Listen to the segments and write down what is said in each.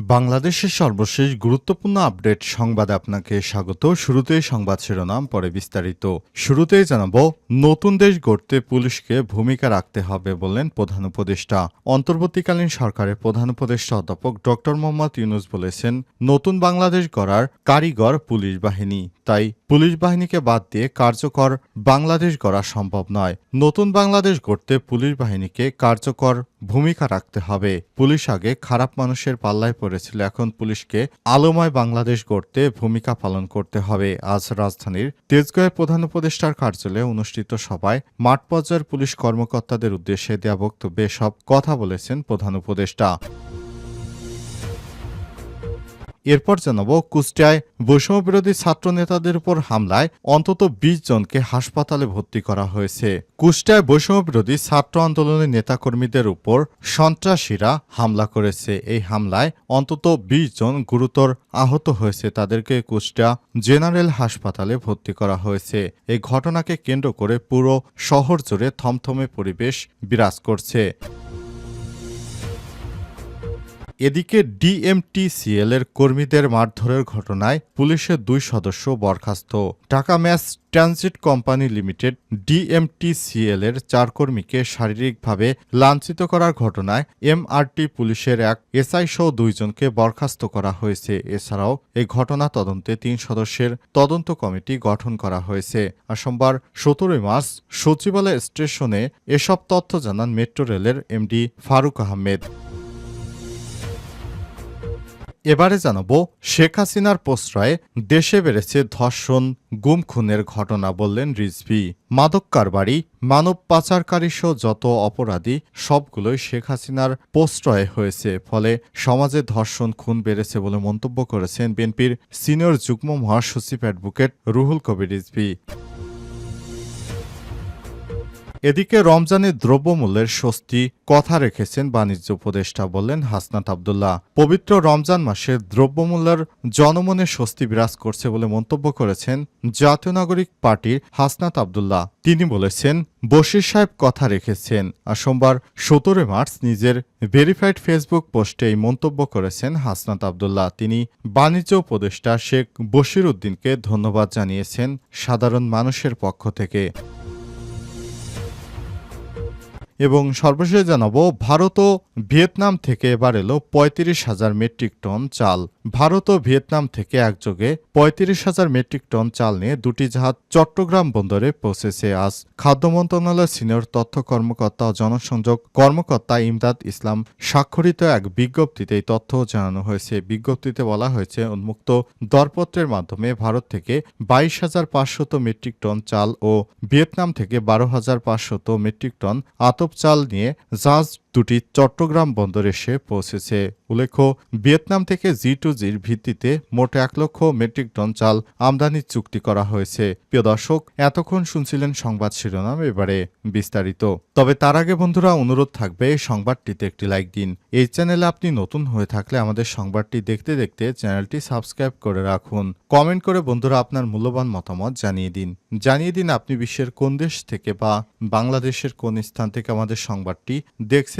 বাংলাদেশের সর্বশেষ গুরুত্বপূর্ণ আপডেট সংবাদে আপনাকে স্বাগত। শুরুতেই সংবাদ শিরোনাম, পরে বিস্তারিত। শুরুতেই জানাব, নতুন দেশ গড়তে পুলিশকে ভূমিকা রাখতে হবে বললেন প্রধান উপদেষ্টা। অন্তর্বর্তীকালীন সরকারের প্রধান উপদেষ্টা অধ্যাপক ড. মোহাম্মদ ইউনুস বলেছেন, নতুন বাংলাদেশ গড়ার কারিগর পুলিশ বাহিনী। তাই পুলিশ বাহিনীকে বাদ দিয়ে কার্যকর বাংলাদেশ গড়া সম্ভব নয়। নতুন বাংলাদেশ গড়তে পুলিশ বাহিনীকে কার্যকর ভূমিকা রাখতে হবে। পুলিশ আগে খারাপ মানুষের পাল্লায় পড়েছিল। এখন পুলিশকে আলোময় বাংলাদেশ গড়তে ভূমিকা পালন করতে হবে। আজ রাজধানীর তেজগাঁয়ের প্রধান উপদেষ্টার কার্যালয়ে অনুষ্ঠিত সভায় মাঠ পর্যায়ের পুলিশ কর্মকর্তাদের উদ্দেশ্যে দেওয়া বক্তব্যে সব কথা বলেছেন প্রধান উপদেষ্টা। এরপর জানাব, কুষ্টিয়ায় বৈষম্য বিরোধী ছাত্র নেতাদের উপর হামলায় অন্তত বিশ জনকে হাসপাতালে ভর্তি করা হয়েছে। কুষ্টিয়ায় বৈষম্য বিরোধী ছাত্র আন্দোলনের নেতাকর্মীদের উপর সন্ত্রাসীরা হামলা করেছে। এই হামলায় অন্তত বিশ জন গুরুতর আহত হয়েছে। তাদেরকে কুষ্টিয়া জেনারেল হাসপাতালে ভর্তি করা হয়েছে। এই ঘটনাকে কেন্দ্র করে পুরো শহর জুড়ে থমথমে পরিবেশ বিরাজ করছে। এদিকে ডিএমটিসিএল এর কর্মীদের মারধরের ঘটনায় পুলিশের দুই সদস্য বরখাস্ত। Dhaka mass transit company limited DMTCL এর চার কর্মীকে শারীরিকভাবে লাঞ্ছিত করার ঘটনায় এমআরটি পুলিশের এক এসআই সহ দুইজনকে বরখাস্ত করা হয়েছে। এছাড়াও এই ঘটনা তদন্তে তিন সদস্যের তদন্ত কমিটি গঠন করা হয়েছে। আর সোমবার সতেরোই মার্চ সচিবালয় স্টেশনে এসব তথ্য জানান মেট্রো রেলের এমডি ফারুক আহমেদ। এবারে জানাব শেখ হাসিনার প্রশ্রয়ে দেশে বেড়েছে ধর্ষণ, গুম খুনের ঘটনা বললেন রিজভি। মাদক কারবারি, মানব পাচারকারী সহ যত অপরাধী, সবগুলোই শেখ হাসিনার প্রশ্রয়ে হয়েছে। ফলে সমাজে ধর্ষণ, খুন বেড়েছে বলে মন্তব্য করেছেন বিএনপির সিনিয়র যুগ্ম মহাসচিব অ্যাডভোকেট রুহুল কবির রিজভি। এদিকে রমজানের দ্রব্যমূল্যের স্বস্তি কথা রেখেছেন বাণিজ্য উপদেষ্টা বললেন হাসনাত আবদুল্লাহ। পবিত্র রমজান মাসে দ্রব্যমূল্যের জনমনে স্বস্তি বিরাজ করছে বলে মন্তব্য করেছেন জাতীয় নাগরিক পার্টির হাসনাত আবদুল্লাহ। তিনি বলেছেন, বশির সাহেব কথা রেখেছেন। আর সোমবার সতেরো মার্চ নিজের ভেরিফাইড ফেসবুক পোস্টে এই মন্তব্য করেছেন হাসনাত আবদুল্লাহ। তিনি বাণিজ্য উপদেষ্টা শেখ বশির উদ্দিনকে ধন্যবাদ জানিয়েছেন সাধারণ মানুষের পক্ষ থেকে। এবং সর্বশেষ জানাব ভারত ও ভিয়েতনাম থেকে এবার এলো পঁয়ত্রিশ হাজার মেট্রিক টন চাল। ভারত ও ভিয়েতনাম থেকে একযোগে পঁয়ত্রিশ হাজার মেট্রিক টন চাল নিয়ে দুটি জাহাজ চট্টগ্রাম বন্দরে পৌঁছেছে। আজ খাদ্য মন্ত্রণালয়ের সিনিয়র তথ্য কর্মকর্তা ও জনসংযোগ কর্মকর্তা ইমদাদ ইসলাম স্বাক্ষরিত এক বিজ্ঞপ্তিতে এই তথ্য জানানো হয়েছে। বিজ্ঞপ্তিতে বলা হয়েছে, উন্মুক্ত দরপত্রের মাধ্যমে ভারত থেকে বাইশ হাজার পাঁচশত মেট্রিক টন চাল ও ভিয়েতনাম থেকে বারো হাজার পাঁচশত মেট্রিক টন আতপ চাল নিয়ে জাহাজ দুটি চট্টগ্রাম বন্দরে এসে পৌঁছেছে। উল্লেখ্য, ভিয়েতনাম থেকে জি টু জির ভিত্তিতে মোট এক লক্ষ মেট্রিক টন চাল আমদানির চুক্তি করা হয়েছে। প্রিয় দর্শক, এতক্ষণ শুনছিলেন সংবাদ শিরোনাম এবারে বিস্তারিত। তবে তার আগে বন্ধুরা, অনুরোধ থাকবে সংবাদটিতে একটি লাইক দিন। এই চ্যানেলে আপনি নতুন হয়ে থাকলে আমাদের সংবাদটি দেখতে দেখতে চ্যানেলটি সাবস্ক্রাইব করে রাখুন। কমেন্ট করে বন্ধুরা আপনার মূল্যবান মতামত জানিয়ে দিন। জানিয়ে দিন আপনি বিশ্বের কোন দেশ থেকে বা বাংলাদেশের কোন স্থান থেকে আমাদের সংবাদটি দেখছেন।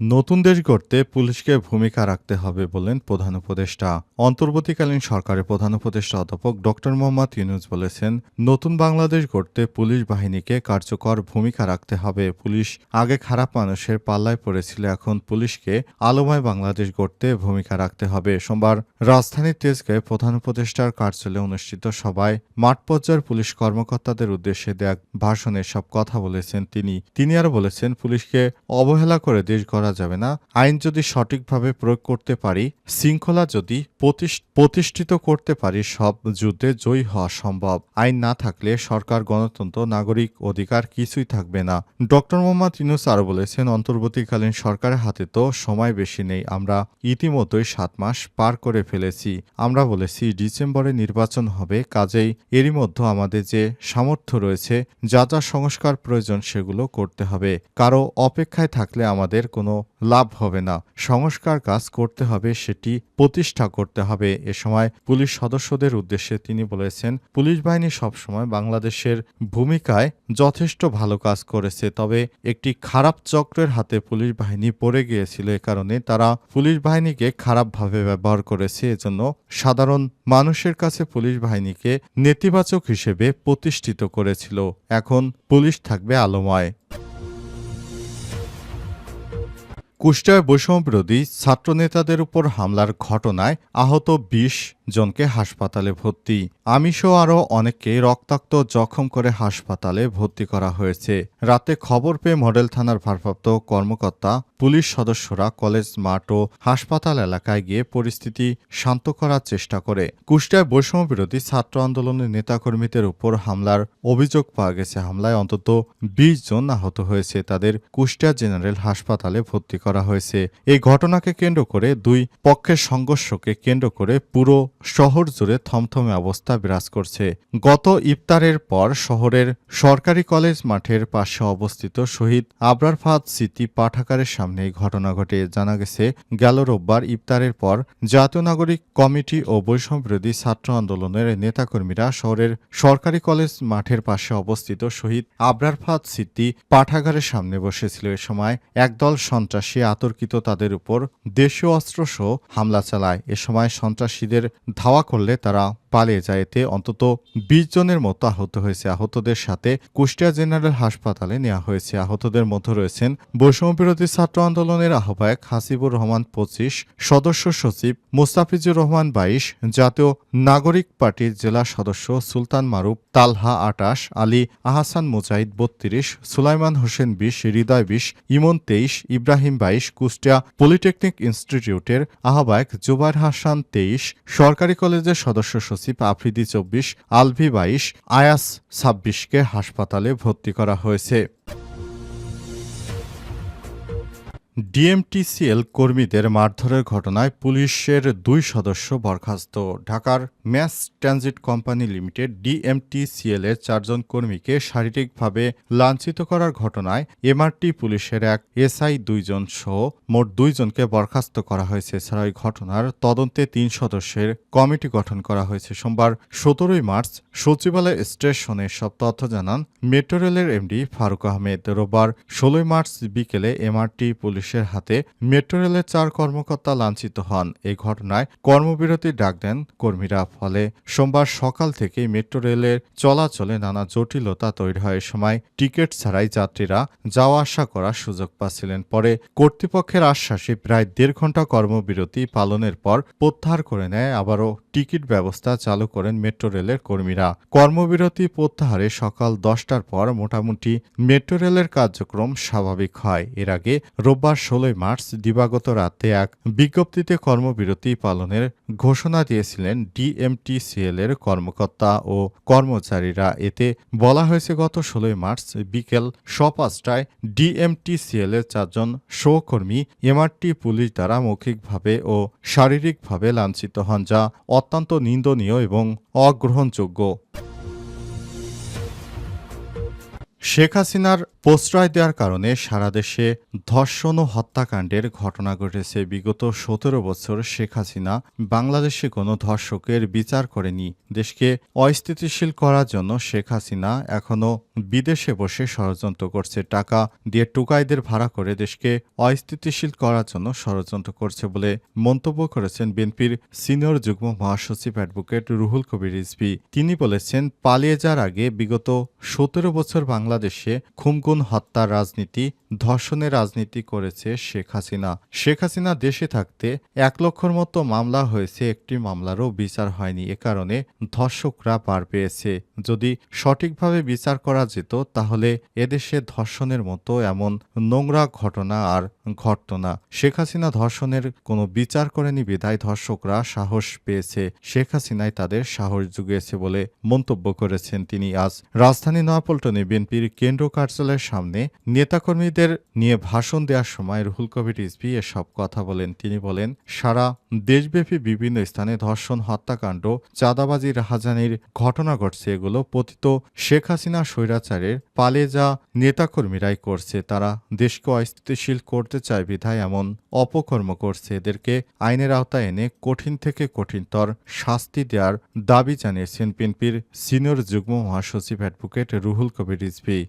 নতুন দেশ গড়তে পুলিশকে ভূমিকা রাখতে হবে বলেন প্রধান উপদেষ্টা। অন্তর্বর্তীকালীন সরকারের প্রধান উপদেষ্টা অধ্যাপক ড মোহাম্মদ ইউনুস বলেছেন, নতুন বাংলাদেশ গড়তে পুলিশ বাহিনীকে কার্যকর ভূমিকা রাখতে হবে। পুলিশ আগে খারাপ মানুষের পাল্লায় পড়েছিল, এখন পুলিশকে আলোময় বাংলাদেশ গড়তে ভূমিকা রাখতে হবে। সোমবার রাজধানীর তেজগাঁয়ে প্রধান উপদেষ্টার কার্যালয়ে অনুষ্ঠিত সভায় মাঠ পর্যায়ের পুলিশ কর্মকর্তাদের উদ্দেশ্যে দেয়া ভাষণে সব কথা বলেছেন তিনি। তিনি আরও বলেছেন, পুলিশকে অবহেলা করে দেশ গড়া করা যাবে না। আইন যদি সঠিকভাবে প্রয়োগ করতে পারি, শৃঙ্খলা যদি প্রতিষ্ঠিত করতে পারি, সব যুদ্ধে জয়ী হওয়া সম্ভব। আইন না থাকলে সরকার, গণতন্ত্র, নাগরিক অধিকার কিছুই থাকবে না। ডক্টর মোহাম্মদ ইনুস আরও বলেছেন, অন্তর্বর্তীকালীন সরকারের হাতে তো সময় বেশি নেই। আমরা ইতিমধ্যেই সাত মাস পার করে ফেলেছি। আমরা বলেছি, ডিসেম্বরে নির্বাচন হবে। কাজেই এরই মধ্যে আমাদের যে সামর্থ্য রয়েছে, যা যা সংস্কার প্রয়োজন সেগুলো করতে হবে। কারও অপেক্ষায় থাকলে আমাদের কোনো লাভ হবে না। সংস্কার কাজ করতে হবে, সেটি প্রতিষ্ঠা করতে হবে। এ সময় পুলিশ সদস্যদের উদ্দেশ্যে তিনি বলেছেন, পুলিশ বাহিনী সবসময় বাংলাদেশের ভূমিকায় যথেষ্ট ভালো কাজ করেছে, তবে একটি খারাপ চক্রের হাতে পুলিশ বাহিনী পড়ে গিয়েছিল। এ কারণে তারা পুলিশ বাহিনীকে খারাপভাবে ব্যবহার করেছে। এজন্য সাধারণ মানুষের কাছে পুলিশ বাহিনীকে নেতিবাচক হিসেবে প্রতিষ্ঠিত করেছিল। এখন পুলিশ থাকবে আলোময়। কুষ্টিয়ায় বৈষম্যবিরোধী ছাত্রনেতাদের উপর হামলার ঘটনায় আহত বিশ জনকে হাসপাতালে ভর্তি। আমিষও আরও অনেককে রক্তাক্ত জখম করে হাসপাতালে ভর্তি করা হয়েছে। রাতে খবর পেয়ে মডেল থানার ভারপ্রাপ্ত কর্মকর্তা, পুলিশ সদস্যরা কলেজ, মাঠ ও হাসপাতাল এলাকায় গিয়ে পরিস্থিতি শান্ত করার চেষ্টা করে। কুষ্টিয়ায় বৈষম্যবিরোধী ছাত্র আন্দোলনের নেতাকর্মীদের উপর হামলার অভিযোগ পাওয়া গেছে। হামলায় অন্তত বিশ জন আহত হয়েছে। তাদের কুষ্টিয়া জেনারেল হাসপাতালে ভর্তি করা হয়েছে। এই ঘটনাকে কেন্দ্র করে দুই পক্ষের সংঘর্ষকে কেন্দ্র করে পুরো শহর জুড়ে থমথমে অবস্থা বিরাজ করছে। গত ইফতারের পর শহরের সরকারি কলেজ মাঠের পাশে অবস্থিত শহীদ আবরার ফাদ স্মৃতি পাঠাগারের সামনে এই ঘটনা ঘটে। জানা গেছে, গেল রোববার ইফতারের পর জাতীয় নাগরিক কমিটি ও বৈষম্যবিরোধী ছাত্র আন্দোলনের নেতাকর্মীরা শহরের সরকারি কলেজ মাঠের পাশে অবস্থিত শহীদ আবরার ফাদ স্মৃতি পাঠাগারের সামনে বসেছিল। এ সময় একদল সন্ত্রাসী আতর্কিত তাদের উপর দেশীয় অস্ত্রসহ হামলা চালায়। এ সময় সন্ত্রাসীদের ধাওয়া করলে তারা পালিয়ে যায় এতে অন্তত বিশ জনের মতো আহত হয়েছে। আহতদের সাথে কুষ্টিয়া জেনারেল হাসপাতালে নেওয়া হয়েছে। আহতদের মধ্যে রয়েছেন বৈষম্যবিরোধী ছাত্র আন্দোলনের আহ্বায়ক হাসিবুর রহমান পঁচিশ, সদস্য সচিব মুস্তাফিজুর রহমান বাইশ, জাতীয় নাগরিক পার্টির জেলা সদস্য সুলতান মারুফ, তালহা আটাশ, আলী আহাসান মুজাহিদ বত্রিশ, সুলাইমান হোসেন বিশ, হৃদয় বিশ, ইমন তেইশ, ইব্রাহিম বাইশ, কুষ্টিয়া পলিটেকনিক ইনস্টিটিউটের আহ্বায়ক জুবাইর হাসান তেইশ, সরকারি কলেজের সদস্য সচিব আফ্রিদি চব্বিশ আলভি বাইশ আয়াস ছাব্বিশকে হাসপাতালে ভর্তি করা হয়েছে। ডিএমটিসিএল কর্মীদের মারধরের ঘটনায় পুলিশের দুই সদস্য বরখাস্ত। ঢাকার mass transit company limited DMTCL এর চারজন কর্মীকে শারীরিকভাবে লাঞ্ছিত করার ঘটনায় এমআরটি পুলিশের এক এসআই দুইজন সহ মোট দুইজনকে বরখাস্ত করা হয়েছে। এছাড়া এই ঘটনার তদন্তে তিন সদস্যের কমিটি গঠন করা হয়েছে। সোমবার সতেরোই মার্চ সচিবালয় স্টেশনে সব তথ্য জানান মেট্রো রেলের এমডি ফারুক আহমেদ। রোববার ষোলোই মার্চ বিকেলে এমআরটি পুলিশের হাতে মেট্রো রেলের চার কর্মকর্তা লাঞ্ছিত হন। এই ঘটনায় কর্মবিরতি ডাক দেন কর্মীরা। ফলে সোমবার সকাল থেকে মেট্রো রেলের চলাচলে নানা জটিলতা তৈরি হয়। সময় টিকিট ছাড়াই যাত্রীরা যাওয়া আসা করার সুযোগ পাচ্ছিলেন। পরে কর্তৃপক্ষের আশ্বাসে প্রায় দেড় ঘণ্টা কর্মবিরতি পালনের পর প্রত্যাহার করে নেয়। আবারও টিকিট ব্যবস্থা চালু করেন মেট্রো রেলের কর্মীরা। কর্মবিরতি প্রত্যাহারে সকাল দশটার পর মোটামুটি মেট্রো রেলের কার্যক্রম স্বাভাবিক হয়। এর আগে রোববার ষোলোই মার্চ দিবাগত রাতে এক বিজ্ঞপ্তিতে কর্মবিরতি পালনের ঘোষণা দিয়েছিলেন ডিএমটিসিএল এর কর্মকর্তা ও কর্মচারীরা। এতে বলা হয়েছে, গত ষোলোই মার্চ বিকেল স পাঁচটায় ডিএমটিসিএল এর চারজন সহকর্মী এমআরটি পুলিশ দ্বারা মৌখিকভাবে ও শারীরিকভাবে লাঞ্ছিত হন, যা অত্যন্ত নিন্দনীয় এবং অগ্রহণযোগ্য। শেখ হাসিনার প্রশ্রয় দেওয়ার কারণে সারা দেশে ধর্ষণ ও হত্যাকাণ্ডের ঘটনা ঘটেছে। বিগত সতেরো বছর শেখ হাসিনা বাংলাদেশে কোনো ধর্ষকের বিচার করেনি। দেশকে অস্থিতিশীল করার জন্য শেখ হাসিনা এখনও বিদেশে বসে ষড়যন্ত্র করছে। টাকা দিয়ে টুকাইদের ভাড়া করে দেশকে অস্থিতিশীল করার জন্য ষড়যন্ত্র করছে বলে মন্তব্য করেছেন বিএনপির সিনিয়র যুগ্ম মহাসচিব অ্যাডভোকেট রুহুল কবির রিজভী। তিনি বলেছেন, পালিয়ে যাওয়ার আগে বিগত সতেরো বছর বাংলাদেশে খুমকুন হত্যার রাজনীতি, ধর্ষণের রাজনীতি করেছে শেখ হাসিনা। শেখ হাসিনা দেশে থাকতে এক লক্ষর মতো মামলা হয়েছে, একটি মামলারও বিচার হয়নি। এ কারণে ধর্ষকরা পার পেয়েছে। যদি সঠিকভাবে বিচার করা যেত, তাহলে এদেশে ধর্ষণের মতো এমন নোংরা ঘটনা আর ঘটত না। শেখ হাসিনা ধর্ষণের কোনো বিচার করেনি বিদায় ধর্ষকরা সাহস পেয়েছে। শেখ হাসিনাই তাদের সাহস জুগিয়েছে বলে মন্তব্য করেছেন তিনি। আজ রাজধানী নয়াপল্টনে বিএনপির কেন্দ্র কার্যালয়ের সামনে নেতাকর্মীদের নিয়ে ভাষণ দেওয়ার সময় রুহুল কবির রিজভী এসব কথা বলেন। তিনি বলেন, সারা দেশব্যাপী বিভিন্ন স্থানে ধর্ষণ, হত্যাকাণ্ড, চাঁদাবাজি, রাহাজানির ঘটনা ঘটছে। এগুলো পতিত শেখ হাসিনা স্বৈরাচারের পালে যা নেতাকর্মীরাই করছে। তারা দেশকে অস্থিতিশীল করতে করতে চায় বিধায় এমন অপকর্ম করছে এদেরকে। আইনের আওতায় এনে কঠিন থেকে কঠিনতর শাস্তি দেওয়ার দাবি জানিয়েছেন বিএনপির সিনিয়র যুগ্ম মহাসচিব অ্যাডভোকেট রুহুল কবির রিজভী।